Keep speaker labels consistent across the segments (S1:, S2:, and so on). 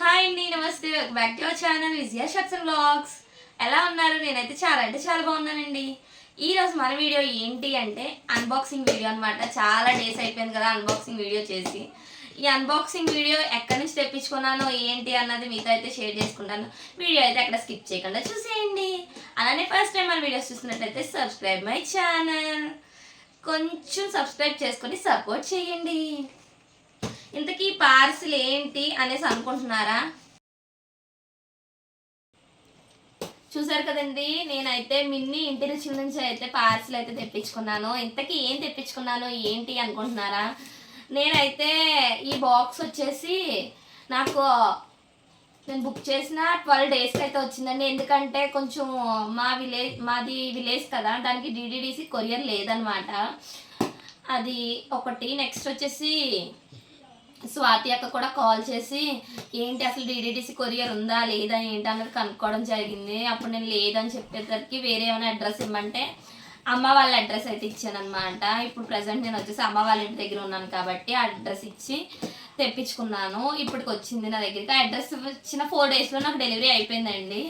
S1: Hi అండి నమస్తే. Back to our channel Vijaya shirts and blogs ఎలా ఉన్నారు? నేనైతే చాలా అంటే చాలా బాగున్నానండి. ఈ రోజు మన వీడియో ఏంటి అంటే అన్బాక్సింగ్ వీడియో అనమాట చాలా డేస్ అయిపోయింది కదా అన్బాక్సింగ్ వీడియో చేసి. ఈ అన్బాక్సింగ్ వీడియో ఎక్కడి నుంచి తెప్పించుకున్నానో ఏంటి అన్నది మీతో అయితే షేర్ చేసుకుంటాను. వీడియో అయితే అక్కడ స్కిప్ చేయకుండా చూసేయండి. అలానే ఫస్ట్ టైం మన వీడియోస్ చూసినట్లయితే సబ్స్క్రైబ్ మై ఛానల్ కొంచెం సబ్స్క్రైబ్ చేసుకొని సపోర్ట్ చేయండి. ఇంతకీ పార్సిల్ ఏంటి అనేసి అనుకుంటున్నారా? చూసారు కదండి నేనైతే మిన్ని ఇంటి రుచుల నుంచి అయితే పార్సిల్ అయితే తెప్పించుకున్నాను. ఇంతకీ ఏం తెప్పించుకున్నాను ఏంటి అనుకుంటున్నారా? నేనైతే ఈ బాక్స్ వచ్చేసి నాకు నేను బుక్ చేసిన ట్వెల్వ్ డేస్కి అయితే వచ్చిందండి. ఎందుకంటే కొంచెం మా విలేజ్ మాది విలేజ్ కదా దానికి డిడిడిసి కొరియర్ లేదనమాట. అది ఒకటి. నెక్స్ట్ వచ్చేసి స్వాతి అక్క కూడా కాల్ చేసి ఏంటి అసలు డిడిడిసి కొరియర్ ఉందా లేదా ఏంటి? అన్నది కనుక్కోవడం జరిగింది. అప్పుడు నేను లేదని చెప్పేసరికి వేరే ఏమైనా అడ్రస్ ఇమ్మంటే అమ్మ వాళ్ళ అడ్రస్ అయితే ఇచ్చాను అనమాట ఇప్పుడు ప్రజెంట్ నేను వచ్చేసి అమ్మ వాళ్ళ ఇంటి దగ్గర ఉన్నాను కాబట్టి ఆ అడ్రస్ ఇచ్చి తెప్పించుకున్నాను. ఇప్పటికి వచ్చింది నా దగ్గరికి. ఆ అడ్రస్ ఇచ్చిన ఫోర్ డేస్లో నాకు డెలివరీ అయిపోయిందండి.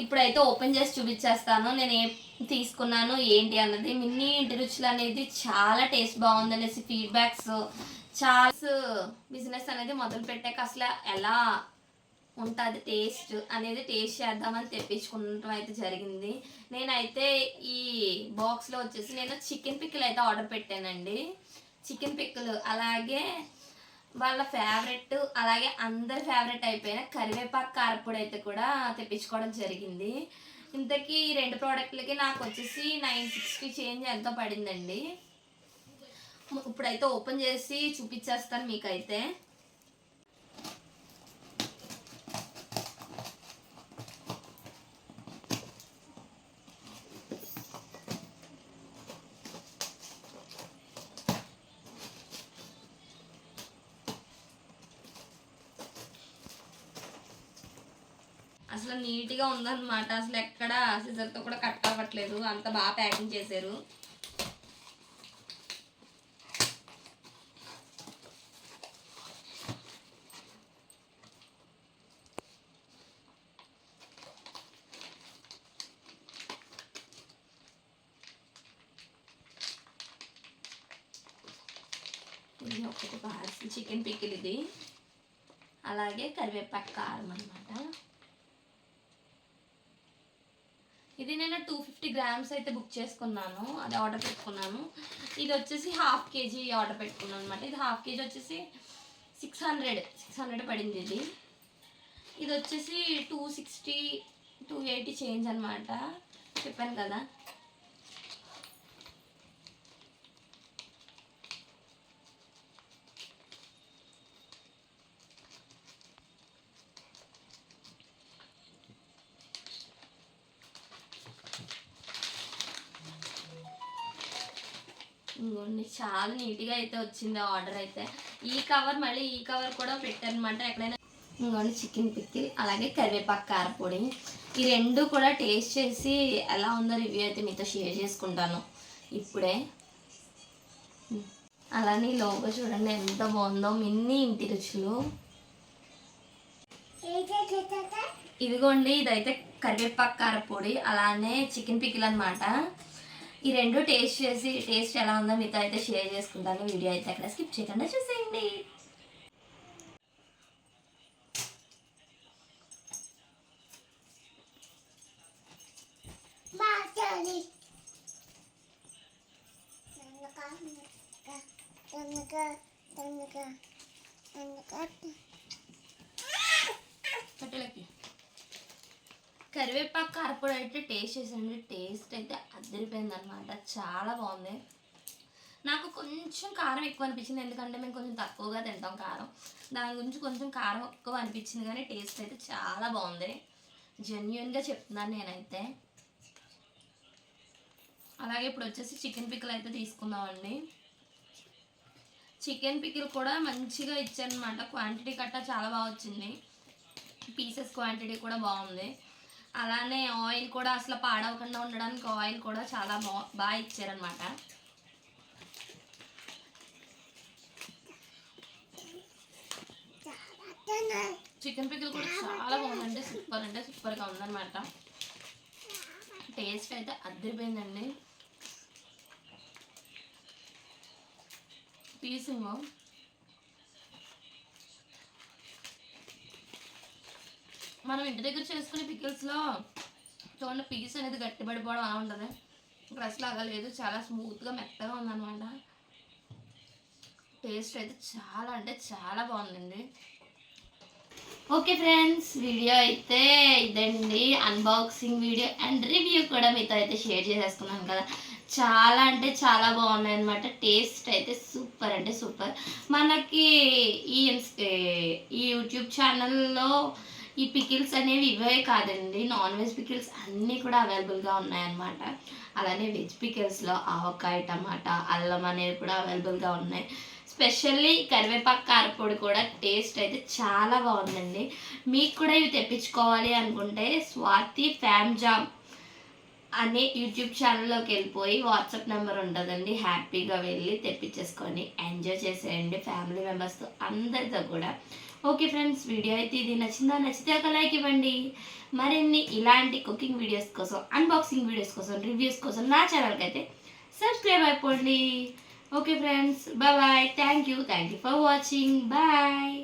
S1: ఇప్పుడైతే ఓపెన్ చేసి చూపించేస్తాను. నేను ఏ తీసుకున్నాను ఏంటి అన్నది. మిన్నీ ఇంటి రుచులు అనేది చాలా టేస్ట్ బాగుంది అనేసి ఫీడ్బ్యాక్స్ చాలా బిజినెస్ అనేది మొదలు పెట్టాక అసలు ఎలా ఉంటుంది టేస్ట్ అనేది టేస్ట్ చేద్దామని తెప్పించుకుంటాం అయితే జరిగింది. నేనైతే ఈ బాక్స్లో వచ్చేసి నేను చికెన్ పిక్కలు అయితే ఆర్డర్ పెట్టానండి. చికెన్ పిక్కలు అలాగే వాళ్ళ ఫేవరెట్ అలాగే అందరి ఫేవరెట్ అయిపోయిన కరివేపాకు కారపొడి అయితే కూడా తెప్పించుకోవడం జరిగింది. ఇంతకీ ఈ రెండు ప్రోడక్ట్లకి నాకు వచ్చేసి నైన్ సిక్స్టీ చేంజ్ ఎంతో పడిందండి. ఇప్పుడైతే ఓపెన్ చేసి చూపించేస్తాను మీకైతే. అసలు నీట్గా ఉందన్నమాట. అసలు ఎక్కడ సిజర్తో కూడా కట్ అవ్వట్లేదు. అంత బాగా ప్యాకింగ్ చేశారు. ఇది ఒకటి పార్సల్ చికెన్ పికిల్ ఇది. అలాగే కరివేపాకు కారం అనమాట ఇది నేను టూ ఫిఫ్టీ గ్రామ్స్ అయితే బుక్ చేసుకున్నాను. అది ఆర్డర్ పెట్టుకున్నాను. ఇది వచ్చేసి హాఫ్ కేజీ ఆర్డర్ పెట్టుకున్నాను అనమాట ఇది హాఫ్ కేజీ వచ్చేసి సిక్స్ హండ్రెడ్ సిక్స్ హండ్రెడ్ పడింది ఇది. ఇది వచ్చేసి two sixty two eighty change అనమాట చెప్పాను కదా. ఇంకోండి చాలా నీట్గా అయితే వచ్చింది ఆర్డర్ అయితే. ఈ కవర్ మళ్ళీ ఈ కవర్ కూడా పెట్టారనమాట ఎక్కడైనా. ఇంకోండి చికెన్ పిక్కిల్ అలాగే కరివేపాకు కారపొడి. ఈ రెండు కూడా టేస్ట్ చేసి ఎలా ఉందో రివ్యూ అయితే మీతో షేర్ చేసుకుంటాను. ఇప్పుడే. అలానే లోగో చూడండి ఎంత బాగుందో మిన్ని ఇంటి రుచులు. ఇదిగోండి ఇదైతే కరివేపాకు కారపొడి అలానే చికెన్ పిక్కిల్ అనమాట ఈ రెండు టేస్ట్ చేసి టేస్ట్ ఎలా ఉందో మీతో అయితే షేర్ చేసుకుంటాను. వీడియో అయితే అక్కడ స్కిప్ చేయకుండా చూసేయండి. కట్టెలకి కరివేపాకు కారపొడి అయితే టేస్ట్ చేసాను టేస్ట్ అయితే అదిరిపోయింది అనమాట చాలా బాగుంది. నాకు కొంచెం కారం ఎక్కువ అనిపించింది. ఎందుకంటే మేము కొంచెం తక్కువగా తింటాం కారం. దాని గురించి కొంచెం కారం ఎక్కువ అనిపించింది కానీ టేస్ట్ అయితే చాలా బాగుంది. జెన్యున్గా చెప్తున్నాను నేనైతే. అలాగే ఇప్పుడు వచ్చేసి చికెన్ పిక్కలు అయితే తీసుకుందామండి. చికెన్ పికిల్ కూడా మంచిగా ఇచ్చారనమాట క్వాంటిటీ కట్ట చాలా బాగా వచ్చింది. పీసెస్ క్వాంటిటీ కూడా బాగుంది. అలానే ఆయిల్ కూడా అసలు పాడవకుండా ఉండడానికి ఆయిల్ కూడా చాలా బా బాగా ఇచ్చారనమాట చికెన్ పికిల్ కూడా చాలా బాగుందండి. సూపర్ అంటే సూపర్గా ఉందన్నమాట. టేస్ట్ అయితే అద్దరిపోయిందండి. తీసిమో మనం ఇంటి దగ్గర చేసుకునే పికిల్స్లో చూడండి పీస్ అనేది గట్టిపడిపోవడం అలా ఉంటుంది. ఇక్కడ అసలు అలా లేదు చాలా స్మూత్గా మెత్తగా ఉందన్నమాట. టేస్ట్ అయితే చాలా అంటే చాలా బాగుందండి. ఓకే ఫ్రెండ్స్ వీడియో అయితే ఇదండి. అన్బాక్సింగ్ వీడియో అండ్ రివ్యూ కూడా మీతో అయితే షేర్ చేసేసుకున్నాను కదా. చాలా అంటే చాలా బాగున్నాయి అనమాట టేస్ట్ అయితే సూపర్ అంటే సూపర్. మనకి ఈ ఈ యూట్యూబ్ ఛానల్లో ఈ పికిల్స్ అనేవి ఇవే కాదండి. నాన్ వెజ్ పికిల్స్ అన్నీ కూడా అవైలబుల్గా ఉన్నాయన్నమాట. అలానే వెజ్ పికిల్స్లో ఆవకాయ టమాటా అల్లం అనేవి కూడా అవైలబుల్గా ఉన్నాయి. స్పెషల్లీ కరివేపాకు కారపొడి కూడా టేస్ట్ అయితే చాలా బాగుందండి. మీకు కూడా ఇవి తెప్పించుకోవాలి అనుకుంటే స్వాతి ఫ్యామ్ జామ్ అనే యూట్యూబ్ ఛానల్లోకి వెళ్ళిపోయి వాట్సాప్ నెంబర్ ఉంటుందండి. హ్యాపీగా వెళ్ళి తెప్పించేసుకొని ఎంజాయ్ చేసేయండి. ఫ్యామిలీ మెంబర్స్తో అందరితో కూడా. ఓకే ఫ్రెండ్స్ వీడియో అయితే ఇది నచ్చిందా? నచ్చితే ఒక లైక్ ఇవ్వండి. మరిన్ని ఇలాంటి కుకింగ్ వీడియోస్ కోసం అన్బాక్సింగ్ వీడియోస్ కోసం రివ్యూస్ కోసం నా ఛానల్కి అయితే సబ్స్క్రైబ్ అయిపోండి. Okay friends bye bye thank you thank you for watching bye